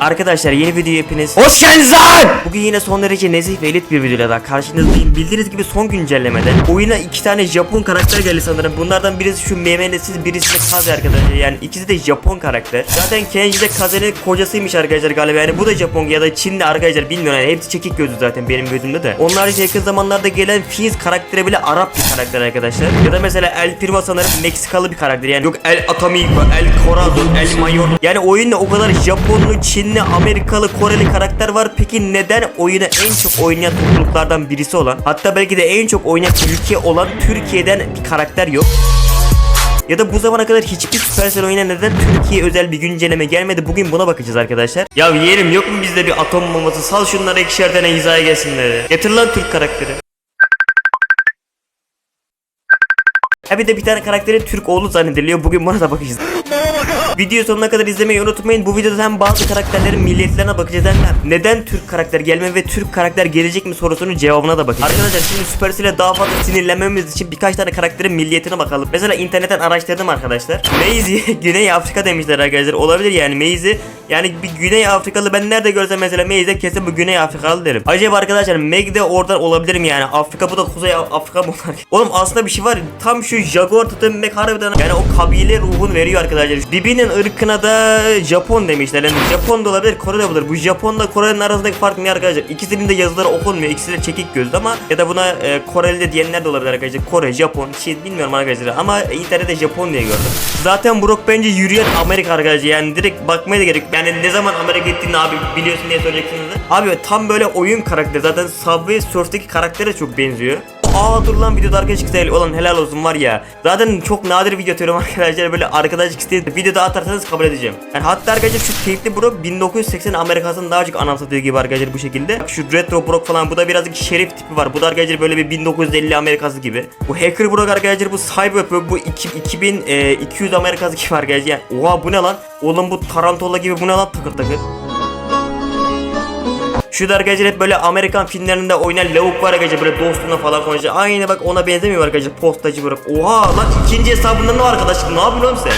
Arkadaşlar yeni video hepiniz Hoş geldiniz lan! Bugün yine son derece nezih ve elit bir videoyla daha karşınızdayım. Bildiğiniz gibi son güncellemede oyuna iki tane Japon karakter geldi sanırım. Bunlardan birisi şu memenesiz, birisi de Kaze arkadaşlar. Yani ikisi de Japon karakter. Zaten Kenji de Kaze'nin kocasıymış arkadaşlar galiba. Yani bu da Japon ya da Çinli arkadaşlar bilmiyorum. Yani hepsi çekik gözlü zaten benim gözümde de. Onlar harici yakın zamanlarda gelen Fizz karakteri bile Arap bir karakter arkadaşlar. Ya da mesela El Primo sanırım Meksikalı bir karakter. Yani yok El Atomico, El Corazon, El Mayor. Yani oyunda o kadar Japonlu, Çinli, Amerikalı, Koreli karakter var. Peki neden oyuna en çok oynayan topluluklardan birisi olan hatta belki de en çok oynayan ülke olan Türkiye'den bir karakter yok? Ya da bu zamana kadar hiçbir Supercell oyuna neden Türkiye özel bir güncelleme gelmedi? Bugün buna bakacağız arkadaşlar. Ya yeğenim yok mu bizde bir atom bombası? Sal şunları ikişer tane hizaya gelsinler. Getir lan Türk karakteri. Ha bir de bir tane karakterin Türk oğlu zannediliyor. Bugün buna da bakacağız. Video sonuna kadar izlemeyi unutmayın. Bu videoda hem bazı karakterlerin milliyetlerine bakacağız hem de neden Türk karakter gelme ve Türk karakter gelecek mi sorusunun cevabına da bakacağız. Arkadaşlar şimdi Supercell'e daha fazla sinirlenmemiz için birkaç tane karakterin milliyetine bakalım. Mesela internetten araştırdım arkadaşlar. Maisie Güney Afrika demişler arkadaşlar. Olabilir yani Maisie yani bir Güney Afrikalı ben nerede görsem mesela Maisie kesin bu Güney Afrikalı derim. Acaba arkadaşlar Meg oradan olabilir mi yani? Afrika bu da Kuzey Afrika mı? Oğlum aslında bir şey var. Tam şu Jaguar tutan Meg harbiden yani o kabile ruhunu veriyor arkadaşlar. Bibi'nin ırkına da Japon demişler. Yani Japon da olabilir, Kore de olabilir. Bu Japonla Kore'nin arasındaki fark ne arkadaşlar? İkisinin de yazıları okunmuyor. İkisi de çekik gözlü ama ya da buna e, Koreli de diyenler de olabilir arkadaşlar. Kore, Japon, Çin bilmiyorum arkadaşlar ama internette Japon diye gördüm. Zaten Brock bence yürüyen Amerika arkadaşlar. Yani direkt bakmaya da gerek. Yani ne zaman Amerika gittiğini abi biliyorsun diye da. Abi tam böyle oyun karakteri. Zaten Subway Surf'teki karaktere çok benziyor. Aa dur lan videoda arkadaşlık isteği olan helal olsun var ya. Zaten çok nadir video atıyorum arkadaşlar böyle arkadaşlık isteği videoda atarsanız kabul edeceğim. Yani hatta arkadaşlar şu keyifli bro 1980 Amerika'sını daha çok anımsatıyor gibi arkadaşlar bu şekilde. Bak şu retro brok falan bu da birazcık şerif tipi var. Bu da arkadaşlar böyle bir 1950 Amerikası gibi. Bu hacker brok arkadaşlar bu cyber bu 2000 e, 200 Amerikası gibi arkadaşlar. Yani, oha bu ne lan? Oğlum bu Tarantula gibi bu ne lan takır takır. Şu da arkadaşlar hep böyle Amerikan filmlerinde oynayan lavuk var arkadaşlar böyle dostuna falan konuşuyor. Aynı bak ona benzemiyor arkadaşlar postacı bırak. Oha lan ikinci hesabından ne var arkadaşlık ne yapıyorsun sen?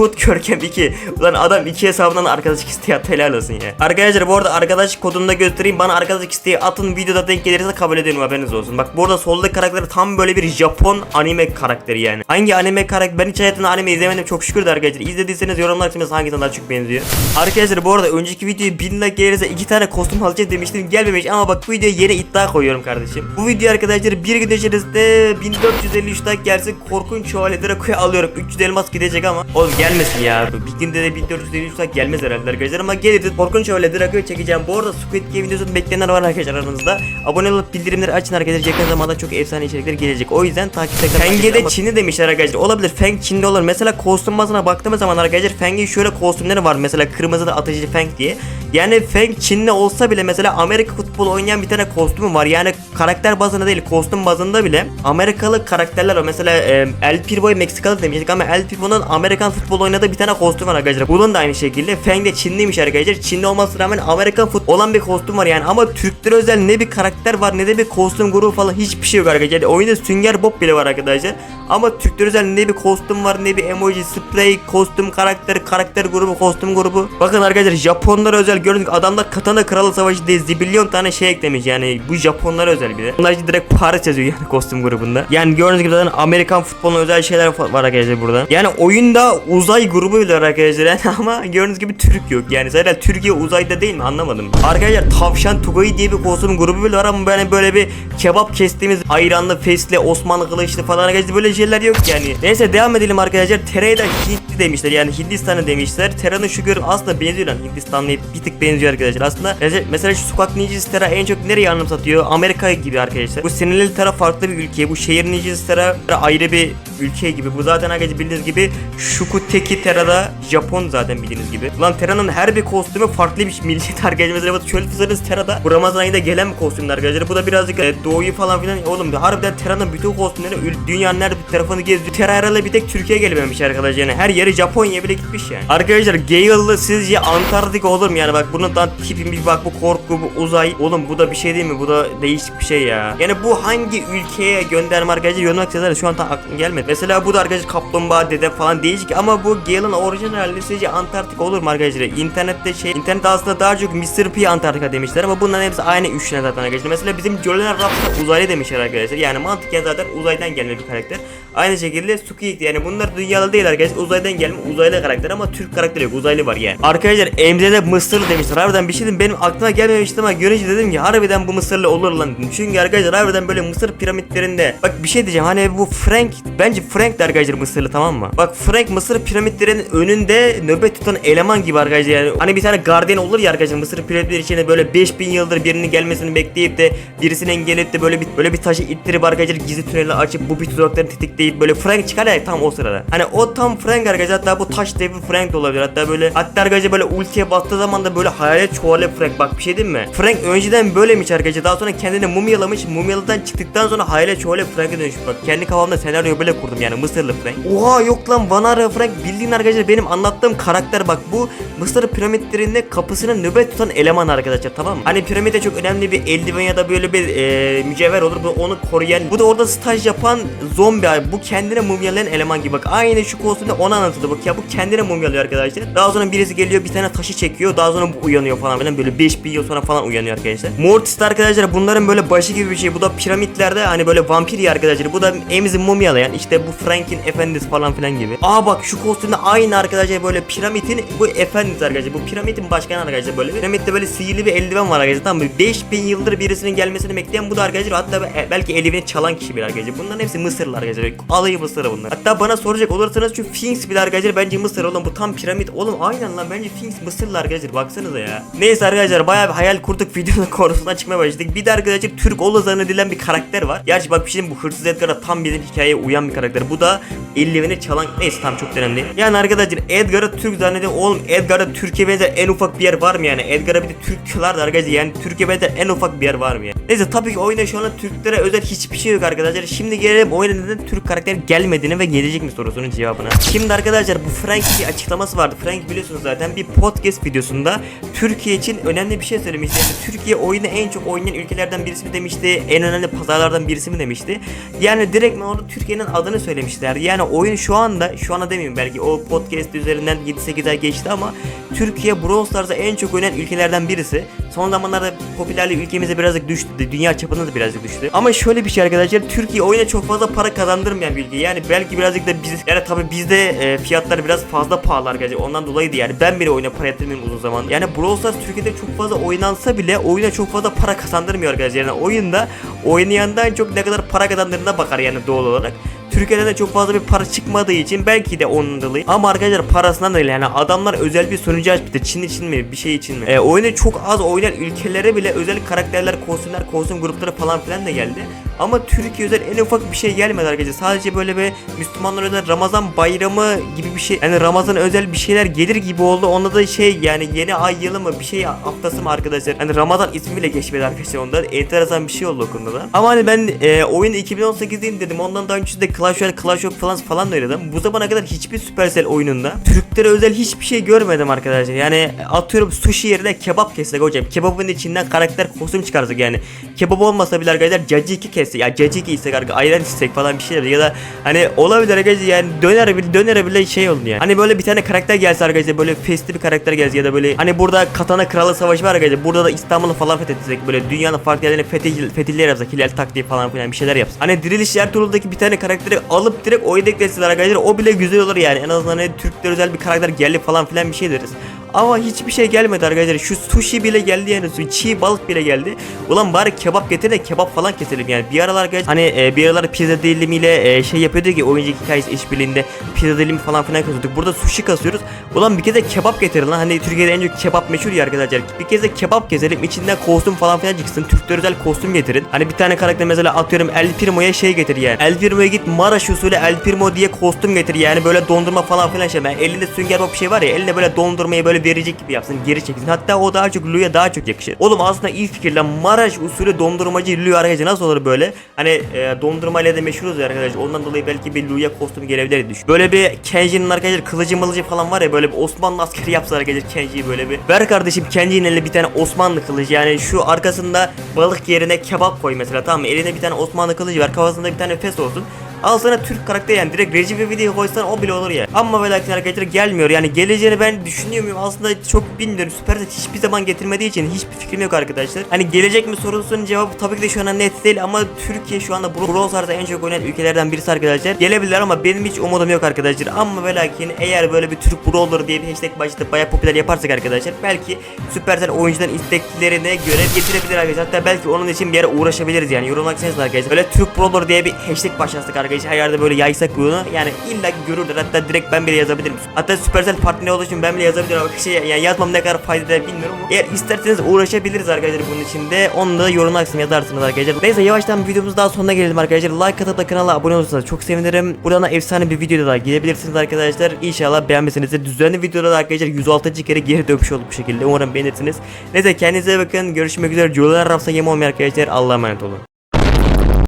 Food Görkem 2. Ulan adam iki hesabından arkadaşlık isteği at helal olsun ya. Arkadaşlar bu arada arkadaş kodunu da göstereyim. Bana arkadaşlık isteği atın videoda denk gelirse kabul ederim haberiniz olsun. Bak burada soldaki karakter tam böyle bir Japon anime karakteri yani. Hangi anime karakter? Ben hiç hayatımda anime izlemedim çok şükür de arkadaşlar. İzlediyseniz yorumlar kısmında hangisine daha çok benziyor. Arkadaşlar bu arada önceki videoyu 1000 like gelirse iki tane kostüm alacağım demiştim gelmemiş ama bak bu videoya yeni iddia koyuyorum kardeşim. Bu video arkadaşlar bir gün içerisinde 1453 like gelsin korkunç şövalye Draco'yu alıyorum. 300 elmas gidecek ama oğlum gelmesin ya. Bir günde de 1453 like gelmez herhalde arkadaşlar ama gelirdi. Korkunç şövalye Draco'yu çekeceğim. Bu arada Squid Game videosunu bekleyenler var arkadaşlar aranızda. Abone olup bildirimleri açın arkadaşlar. Yakın zamanda çok efsane içerikler gelecek. O yüzden takipte kalın. Feng'e de Çin'i demişler arkadaşlar. Olabilir. Feng Çinli olur. Mesela kostüm bazına baktığımız zaman arkadaşlar Feng'in şöyle kostümleri var. Mesela kırmızı da atıcı Feng diye. Yani Feng Çinli olsa bile mesela Amerika futbolu oynayan bir tane kostümü var. Yani karakter bazında değil kostüm bazında bile Amerikalı karakterler var. Mesela e, El Pirbo'yu Meksikalı demiştik ama El Pirbo'nun Amerikan futbol oynadığı bir tane kostüm var arkadaşlar. Bunun da aynı şekilde Feng de Çinliymiş arkadaşlar. Çinli olmasına rağmen Amerikan futbol olan bir kostüm var yani. Ama Türklere özel ne bir karakter var ne de bir kostüm grubu falan hiçbir şey yok arkadaşlar. Oyunda Sünger Bob bile var arkadaşlar. Ama Türklere özel ne bir kostüm var ne bir emoji, sprey, kostüm, karakter, karakter grubu, kostüm grubu. Bakın arkadaşlar Japonlara özel gördük adamlar Katana Kralı Savaşı diye zibilyon tane şey eklemiş yani bu Japonlara özel bir de. İşte direkt Paris yazıyor yani kostüm grubunda. Yani gördüğünüz gibi zaten Amerikan futboluna özel şeyler var arkadaşlar burada. Yani oyunda uzay grubu bile var arkadaşlar yani ama gördüğünüz gibi Türk yok. Yani zaten Türkiye uzayda değil mi anlamadım. Arkadaşlar Tavşan Tugayı diye bir kostüm grubu bile var ama yani böyle bir kebap kestiğimiz ayranlı, fesli, Osmanlı kılıçlı falan arkadaşlar böyle şeyler yok yani. Neyse devam edelim arkadaşlar. Tera'yı da Hintli demişler yani Hindistan'ı demişler. Tera'nın şu görüm aslında benziyor lan Hindistan'la bir tık benziyor arkadaşlar. Aslında mesela şu sokak ninjası Tera en çok nereye anımsatıyor? Amerika gibi arkadaşlar. Bu sinirli Tera farklı bir ülke. Bu şehir ninjası Tera ayrı bir ülke gibi. Bu zaten arkadaşlar bildiğiniz gibi Shukuteki Tera'da Japon zaten bildiğiniz gibi. Ulan Tera'nın her bir kostümü farklı bir milliyet arkadaşlar. Mesela şöyle tutarız Tera'da bu Ramazan ayında gelen bir kostümler arkadaşlar. Bu da birazcık e, doğuyu falan filan. Oğlum harbiden Tera'nın bütün kostümleri dünyanın her tarafını geziyor. Terrara'la bir tek Türkiye gelmemiş arkadaşlar yani her yeri Japonya bile gitmiş yani. Arkadaşlar Gale'lı sizce Antarktika olur mu yani bak bunun da tipi bir bak bu korku bu uzay. Oğlum bu da bir şey değil mi? Bu da değişik bir şey ya. Yani bu hangi ülkeye gönderme arkadaşlar yorumlamak istedim şu an tam aklım gelmedi. Mesela bu da arkadaşlar kaplumbağa dede falan değişik ama bu Gale'ın orijinal hali sizce Antarktika olur mu arkadaşlar? İnternette şey internet aslında daha çok Mr. P Antarktika demişler ama bunların hepsi aynı üçüne zaten arkadaşlar. Mesela bizim Jolene Raps'ta uzaylı demişler arkadaşlar. Yani mantıken zaten uzaydan gelme bir karakter. Aynı şekilde Squeak yani bunlar dünyalı değil arkadaşlar. Uzaydan gelme uzaylı karakter ama Türk karakteri yok. Uzaylı var yani. Arkadaşlar Emre'de Mısırlı demişler. Harbiden bir şey dedim benim aklıma gelmemişti ama görünce dedim ki harbiden bu Mısırlı olur lan. Çünkü arkadaşlar harbiden böyle Mısır piramitlerinde bak bir şey diyeceğim hani bu Frank bence Frank de arkadaşlar Mısırlı tamam mı? Bak Frank Mısır piramitlerinin önünde nöbet tutan eleman gibi arkadaşlar yani. Hani bir tane gardiyan olur ya arkadaşlar Mısır piramitleri içinde böyle 5000 yıldır birinin gelmesini bekleyip de birisini engelleyip de böyle bir böyle bir taşı ittirip arkadaşlar gizli tüneli açıp bu bir tuzakları tetikleyip böyle Frank çıkar ya tam o sırada. Hani o tam Frank arkadaşlar hatta bu taş devri Frank de olabilir. Hatta böyle hatta arkadaşlar böyle ultiye bastığı zaman da böyle hayalet çoğalı Frank. Bak bir şey diyeyim mi? Frank önceden böylemiş arkadaşlar. Daha sonra kendini mumyalamış. Mumyalıdan çıktıktan sonra hayalet çoğalı Frank'e dönüşmüş. Bak kendi kafamda senaryo böyle kurdum yani Mısırlı Frank. Oha yok lan Vanara Frank bildiğin arkadaşlar benim anlattığım karakter bak bu Mısır piramitlerinde kapısını nöbet tutan eleman arkadaşlar tamam mı? Hani piramide çok önemli bir eldiven ya da böyle bir e, mücevher olur. Bu onu koruyan. Bu da orada staj yapan zombi abi. Bu kendine mumyalayan eleman gibi bak. Aynı şu kostümde ona anlatıldı bak ya bu kendine mumyalıyor arkadaşlar. Daha sonra birisi geliyor bir tane taşı çekiyor. Daha sonra bu uyanıyor falan filan böyle 5000 yıl sonra falan uyanıyor arkadaşlar. Mortis arkadaşlar bunların böyle başı gibi bir şey. Bu da piramitlerde hani böyle vampir ya arkadaşlar. Bu da Emzi mumyalayan işte bu Frank'in efendisi falan filan gibi. Aa bak şu kostümde aynı arkadaşlar böyle piramidin bu efendisi arkadaşlar. Bu piramidin başkanı arkadaşlar böyle. Piramitte böyle sihirli bir eldiven var arkadaşlar. Tamam mı? 5000 yıldır birisinin gelmesini bekleyen bu da arkadaşlar. Hatta be- belki eldiveni çalan kişi bir arkadaşlar. Bunların hepsi Mısırlı arkadaşlar. Alayı Mısırlı bunlar. Hatta bana soracak olursanız şu Sphinx bile arkadaşlar bence Mısır oğlum bu tam piramit. Oğlum aynen lan bence Sphinx Mısırlı arkadaşlar. Baksanıza ya. Neyse arkadaşlar bayağı bir hayal kurduk videonun konusundan çıkmaya başladık. Bir de arkadaşlar Türk olu zannedilen bir karakter var. Gerçi bak bir şey bu hırsız Edgar'a tam bizim hikayeye uyan bir karakter. Bu da eldiveni çalan neyse tam çok önemli. Yani arkadaşlar Edgar'ı Türk zannediyorum. Oğlum Edgar'da Türkiye benzer en ufak bir yer var mı yani? Edgar'a bir de Türk kılar da arkadaşlar yani Türkiye benzer en ufak bir yer var mı yani? Neyse tabii ki oyunda şu anda Türklere özel hiçbir şey yok arkadaşlar. Şimdi gelelim oyuna neden Türk karakter gelmediğini ve gelecek mi sorusunun cevabına. Şimdi arkadaşlar bu Frank'in bir açıklaması vardı. Frank biliyorsunuz zaten bir podcast videosunda Türkiye için önemli bir şey söylemişti. Yani Türkiye oyunu en çok oynayan ülkelerden birisi mi demişti? En önemli pazarlardan birisi mi demişti? Yani direkt orada Türkiye'nin adını söylemişler. Yani oyun şu anda şu anda demeyeyim belki o podcast üzerinden 7-8 ay geçti ama Türkiye Brawl Stars'a en çok oynayan ülkelerden birisi. Son zamanlarda popülerliği ülkemize birazcık düştü. Dünya çapında da birazcık düştü. Ama şöyle bir şey arkadaşlar Türkiye oyuna çok fazla para kazandırmayan bir ülke. Yani belki birazcık da biz yani tabii bizde e, fiyatlar biraz fazla pahalı arkadaşlar. Ondan dolayıydı yani ben bile oyuna para yatırmıyorum uzun zaman. Yani Brawl Stars Türkiye'de çok fazla oynansa bile oyuna çok fazla para kazandırmıyor arkadaşlar. Yani oyunda oynayandan çok ne kadar para kazandırdığına bakar yani doğal olarak. Türkiye'de de çok fazla bir para çıkmadığı için belki de onun dolayı. Ama arkadaşlar parasından değil yani adamlar özel bir sunucu açtı. Çin için mi bir şey için mi? E, oyunu çok az oynayan ülkelere bile özel karakterler, kostümler, kostüm grupları falan filan da geldi. Ama Türkiye özel en ufak bir şey gelmedi arkadaşlar. Sadece böyle bir Müslümanlar özel Ramazan bayramı gibi bir şey. Yani Ramazan özel bir şeyler gelir gibi oldu. Onda da şey yani yeni ay yılı mı bir şey haftası mı arkadaşlar. Hani Ramazan ismi bile geçmedi arkadaşlar onda. Enteresan bir şey oldu o da. Ama hani ben e, oyunu 2018'deyim dedim. Ondan daha önce de Clash Royale, Clash of Clans falan da oynadım. Bu zamana kadar hiçbir Supercell oyununda Türklere özel hiçbir şey görmedim arkadaşlar. Yani atıyorum sushi yerine kebap kessek hocam. Kebabın içinden karakter kostüm çıkarsak yani. Kebap olmasa bile arkadaşlar caciki kessek. Ya caciki istek arkadaşlar ayran istek falan bir şeyler ya da hani olabilir arkadaşlar yani döner bile döner bile şey oldu yani. Hani böyle bir tane karakter gelse arkadaşlar böyle festif bir karakter gelse ya da böyle hani burada Katana Kralı Savaşı var arkadaşlar. Burada da İstanbul'u falan fethetsek böyle dünyanın farklı yerlerine fetih, fetihler yapsak hilal taktiği falan filan bir şeyler yapsak. Hani Diriliş Ertuğrul'daki bir tane karakteri alıp direkt oyuna ekleseler arkadaşlar o bile güzel olur yani. En azından hani Türkler özel bir karakter geldi falan filan bir şey deriz. Ama hiçbir şey gelmedi arkadaşlar. Şu sushi bile geldi yani. Su- Çiğ balık bile geldi. Ulan bari kebap getir de kebap falan keselim yani. Bir aralar arkadaşlar hani e, bir aralar pizza dilimiyle e, şey yapıyordu ki oyuncak hikayesi işbirliğinde pizza dilimi falan filan kasıyorduk. Burada sushi kasıyoruz. Ulan bir kez de kebap getirin lan. Hani Türkiye'de en çok kebap meşhur ya arkadaşlar. Bir kez de kebap keselim. İçinden kostüm falan filan çıksın. Türkler özel kostüm getirin. Hani bir tane karakter mesela atıyorum El Primo'ya şey getir yani. El Primo'ya git Maraş usulü El Primo diye kostüm getir yani. Böyle dondurma falan filan şey. Yani elinde sünger bir şey var ya. Elinde böyle dondurmayı böyle verecek gibi yapsın geri çekilsin. Hatta o daha çok Lu'ya daha çok yakışır. Oğlum aslında iyi fikir lan Maraş usulü dondurmacı Lu arkadaşlar nasıl olur böyle? Hani e, dondurmayla da meşhuruz ya arkadaşlar. Ondan dolayı belki bir Lu'ya kostüm gelebilir düşün. Böyle bir Kenji'nin arkadaşlar kılıcı mılıcı falan var ya böyle bir Osmanlı askeri yapsa arkadaşlar Kenji'yi böyle bir. Ver kardeşim Kenji'nin eline bir tane Osmanlı kılıcı yani şu arkasında balık yerine kebap koy mesela tamam mı? Eline bir tane Osmanlı kılıcı ver kafasında bir tane fes olsun. Al Türk karakteri yani direkt Recep İvedik'i koysan o bile olur ya. Ama ve lakin arkadaşlar gelmiyor yani geleceğini ben düşünüyor muyum aslında çok bilmiyorum. Süperset hiçbir zaman getirmediği için hiçbir fikrim yok arkadaşlar. Hani gelecek mi sorusunun cevabı tabii ki de şu an net değil ama Türkiye şu anda Brawl Stars'ta en çok oynayan ülkelerden birisi arkadaşlar. Gelebilirler ama benim hiç umudum yok arkadaşlar. Ama ve lakin eğer böyle bir Türk Brawler diye bir hashtag başlatıp bayağı popüler yaparsak arkadaşlar belki Supercell oyuncudan isteklerine göre getirebilir arkadaşlar. Hatta belki onun için bir yere uğraşabiliriz yani. Yorumlar arkadaşlar. Böyle Türk Brawler diye bir hashtag başlatsak arkadaşlar. Her yerde böyle yaysak bunu. Yani illa görürler. Hatta direkt ben bile yazabilirim. Hatta Supercell partner olduğu için ben bile yazabilirim. Ama şey yani yazmam ne kadar fayda eder bilmiyorum. Eğer isterseniz uğraşabiliriz arkadaşlar bunun içinde. Onu da yorumlar kısmına yazarsınız arkadaşlar. Neyse yavaştan videomuz daha sonuna gelelim arkadaşlar. Like atıp da kanala abone olursanız çok sevinirim. Buradan da efsane bir videoda daha gidebilirsiniz arkadaşlar. İnşallah beğenmişsinizdir. Düzenli videoda da arkadaşlar 106. kere geri dönmüş olduk bu şekilde. Umarım beğenirsiniz. Neyse kendinize bakın. Görüşmek üzere. Jolan Rafsa yem arkadaşlar. Allah'a emanet olun.